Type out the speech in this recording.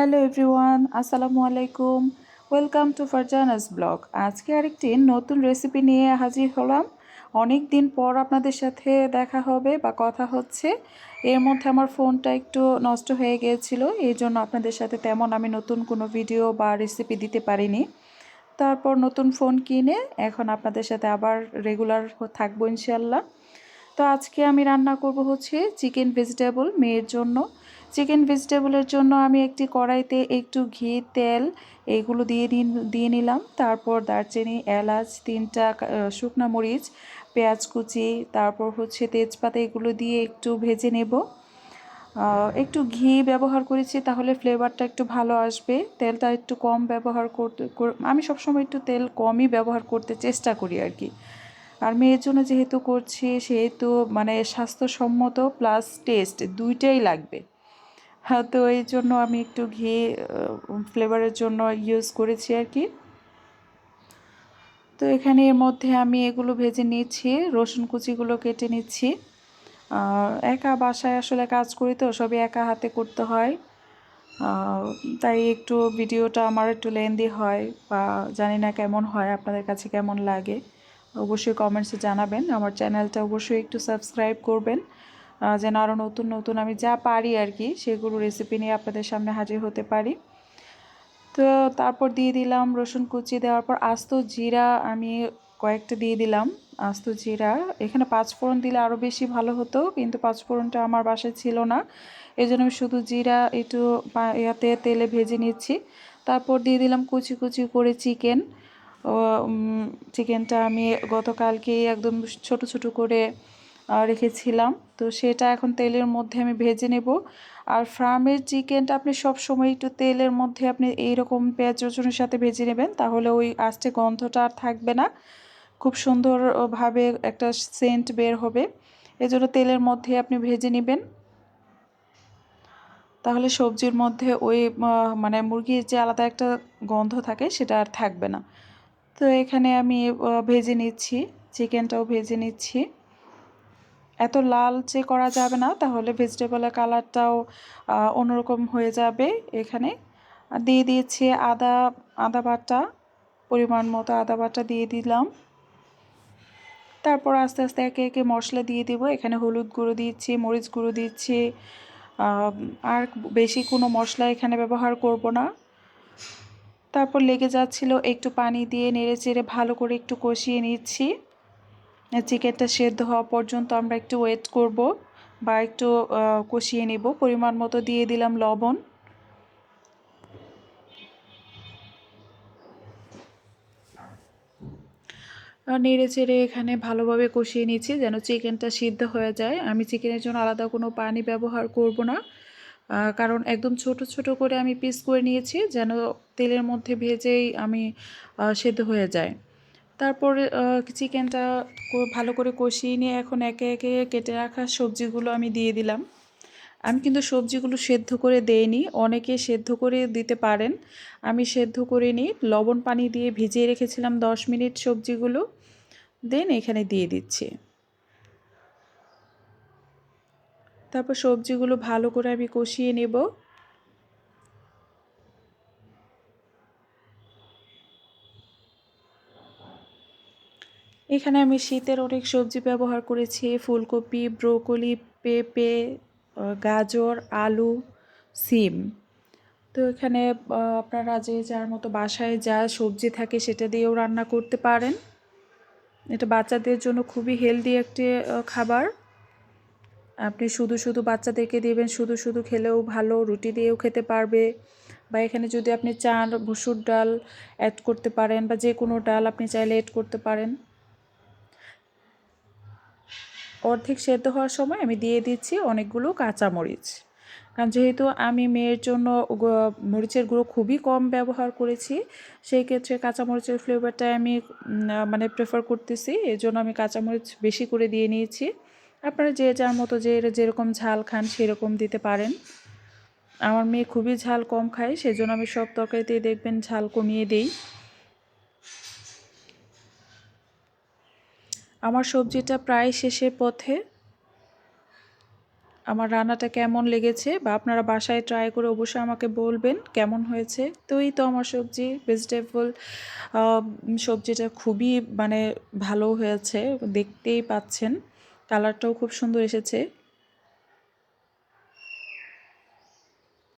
Hello everyone, আসসালামু আলাইকুম। Welcome to Farzana's blog. আজকে আরেকটি নতুন রেসিপি নিয়ে হাজির হলাম। অনেক দিন পর আপনাদের সাথে দেখা হবে বা কথা হচ্ছে। এর মধ্যে আমার ফোনটা একটু নষ্ট হয়ে গিয়েছিল, এই জন্য আপনাদের সাথে তেমন আমি নতুন কোনো ভিডিও বা রেসিপি দিতে পারিনি। তারপর নতুন ফোন কিনে এখন আপনাদের সাথে আবার রেগুলার থাকব ইনশাল্লাহ তো আজকে আমি রান্না করব হচ্ছে চিকেন ভেজিটেবল মেয়ের জন্য। চিকেন ভেজিটেবলের জন্য আমি একটি কড়াইতে একটু ঘি, তেল এগুলো দিয়ে দিয়ে নিলাম। তারপর দারচিনি, এলাচ, তিনটা শুকনো মরিচ, পেঁয়াজ কুচি, তারপর হচ্ছে তেজপাতা এগুলো দিয়ে একটু ভেজে নেব। একটু ঘি ব্যবহার করেছি তাহলে ফ্লেভারটা একটু ভালো আসবে। তেলটা একটু কম ব্যবহার করতে আমি সবসময় একটু তেল কমই ব্যবহার করতে চেষ্টা করি আর কি। আর মেয়ের জন্য যেহেতু করছি, সেহেতু মানে স্বাস্থ্যসম্মত প্লাস টেস্ট দুইটাই লাগবে। হ্যাঁ তো এই জন্য আমি একটু ঘি ফ্লেভারের জন্য ইউজ করেছি আর কি। তো এখানে এর মধ্যে আমি এগুলো ভেজে নিচ্ছি, রসুন কুচিগুলো কেটে নিচ্ছি। একা বাসায় আসলে কাজ করি তো, সবই একা হাতে করতে হয়। তাই একটু ভিডিওটা আমার একটু লেন্দি হয় বা জানি না কেমন হয়, আপনাদের কাছে কেমন লাগে। অবশ্যই কমেন্টসে জানাবেন। আমার চ্যানেলটা অবশ্যই একটু সাবস্ক্রাইব করবেন। যেন আরও নতুন নতুন আমি যা পারি আর কি, সেগুলো রেসিপি নিয়ে আপনাদের সামনে হাজির হতে পারি। তো তারপর দিয়ে দিলাম রসুন কুচি দেওয়ার পর আস্ত জিরা আমি কয়েকটা দিয়ে দিলাম। আস্ত জিরা, এখানে পাঁচফোড়ন দিলে আরও বেশি ভালো হতো, কিন্তু পাঁচফোড়নটা আমার বাসায় ছিল না। এই জন্য আমি শুধু জিরা একটু ইয়াতে তেলে ভেজে নিচ্ছি। তারপর দিয়ে দিলাম কুচি কুচি করে চিকেন চিকেনটা আমি গতকালকেই একদম ছোট ছোট করে রেখেছিলাম। তো সেটা এখন তেলের মধ্যে আমি ভেজে নেব। আর ফার্মের চিকেনটা আপনি সব সময় একটু তেলের মধ্যে আপনি এইরকম পেঁয়াজ, রসুনের সাথে ভেজে নেবেন। তাহলে ওই আস্তে গন্ধটা আর থাকবে না। খুব সুন্দরভাবে একটা সেন্ট বের হবে। এজন্য তেলের মধ্যে আপনি ভেজে নেবেন। তাহলে সবজির মধ্যে ওই মানে মুরগির যে আলাদা একটা গন্ধ থাকে সেটা আর থাকবে না। তো এখানে আমি ভেজে নিচ্ছি, চিকেনটাও ভেজে নিচ্ছি। এত লাল লালচে করা যাবে না, তাহলে ভেজিটেবলের কালারটাও অন্যরকম হয়ে যাবে এখানে। দিয়ে দিয়েছি আদা আদা বাটা, পরিমাণ মতো আদা বাটা দিয়ে দিলাম। তারপর আস্তে আস্তে একে একে মশলা দিয়ে দিব। এখানে হলুদ গুঁড়ো দিচ্ছি, মরিচ গুঁড়ো দিচ্ছি আর বেশি কোনো মশলা এখানে ব্যবহার করব না। তারপর লেগে যাচ্ছিল, একটু পানি দিয়ে নেড়ে চেড়ে ভালো করে একটু কষিয়ে নিচ্ছি। চিকেনটা সেদ্ধ হওয়া পর্যন্ত আমরা একটু ওয়েট করব বা একটু কষিয়ে নেব। পরিমাণ মতো দিয়ে দিলাম লবণ। নেড়ে চেড়ে এখানে ভালোভাবে কষিয়ে নিচ্ছি যেন চিকেনটা সিদ্ধ হয়ে যায়। আমি চিকেনের জন্য আলাদা কোনো পানি ব্যবহার করব না। কারণ একদম ছোট ছোট করে আমি পিস করে নিয়েছি যেন তেলের মধ্যে ভেজেই আমি সেদ্ধ হয়ে যায়। তারপরে চিকেনটা ভালো করে কষিয়ে নিয়ে এখন একে একে কেটে রাখা সবজিগুলো আমি দিয়ে দিলাম। আমি কিন্তু সবজিগুলো সেদ্ধ করে দেইনি, অনেকে সেদ্ধ করে দিতে পারেন। আমি সেদ্ধ করে নিই, লবণ পানি দিয়ে ভিজিয়ে রেখেছিলাম দশ মিনিট সবজিগুলো। দেন এখানে দিয়ে দিচ্ছি। তারপর সবজিগুলো ভালো করে আমি কষিয়ে নেব। এখানে আমি শীতের অনেক সবজি ব্যবহার করেছি, ফুলকপি, ব্রোকলি, পেঁপে গাজর, আলু, সিম। তো এখানে আপনারা যে যার মতো বাসায় যা সবজি থাকে সেটা দিয়েও রান্না করতে পারেন। এটা বাচ্চাদের জন্য খুবই হেলদি একটি খাবার। আপনি শুধু শুধু বাচ্চাদেরকে দেবেন, শুধু শুধু খেলেও ভালো, রুটি দিয়েও খেতে পারবে। বা এখানে যদি আপনি চান মুসুর ডাল অ্যাড করতে পারেন বা যে কোনো ডাল আপনি চাইলে অ্যাড করতে পারেন। অর্ধেক সেদ্ধ হওয়ার সময় আমি দিয়ে দিচ্ছি অনেকগুলো কাঁচামরিচ। কারণ যেহেতু আমি মেয়ের জন্য মরিচের গুঁড়ো খুবই কম ব্যবহার করেছি, সেই ক্ষেত্রে কাঁচামরিচের ফ্লেভারটা আমি মানে প্রেফার করতেছি। এই জন্য আমি কাঁচামরিচ বেশি করে দিয়ে নিয়েছি। আপনারা যে যার মতো যে যেরকম ঝাল খান সেরকম দিতে পারেন। আমার মেয়ে খুবই ঝাল কম খায়, সেজন্য আমি সব তরকারিতে দেখবেন ঝাল কমিয়ে দেই। আমার সবজিটা প্রায় শেষের পথে। আমার রান্নাটা কেমন লেগেছে বা আপনারা বাসায় ট্রাই করে অবশ্যই আমাকে বলবেন কেমন হয়েছে। তো এই তো আমার সবজি ভেজিটেবল সবজিটা খুবই মানে ভালো হয়েছে, দেখতেই পাচ্ছেন। কালারটাও খুব সুন্দর এসেছে।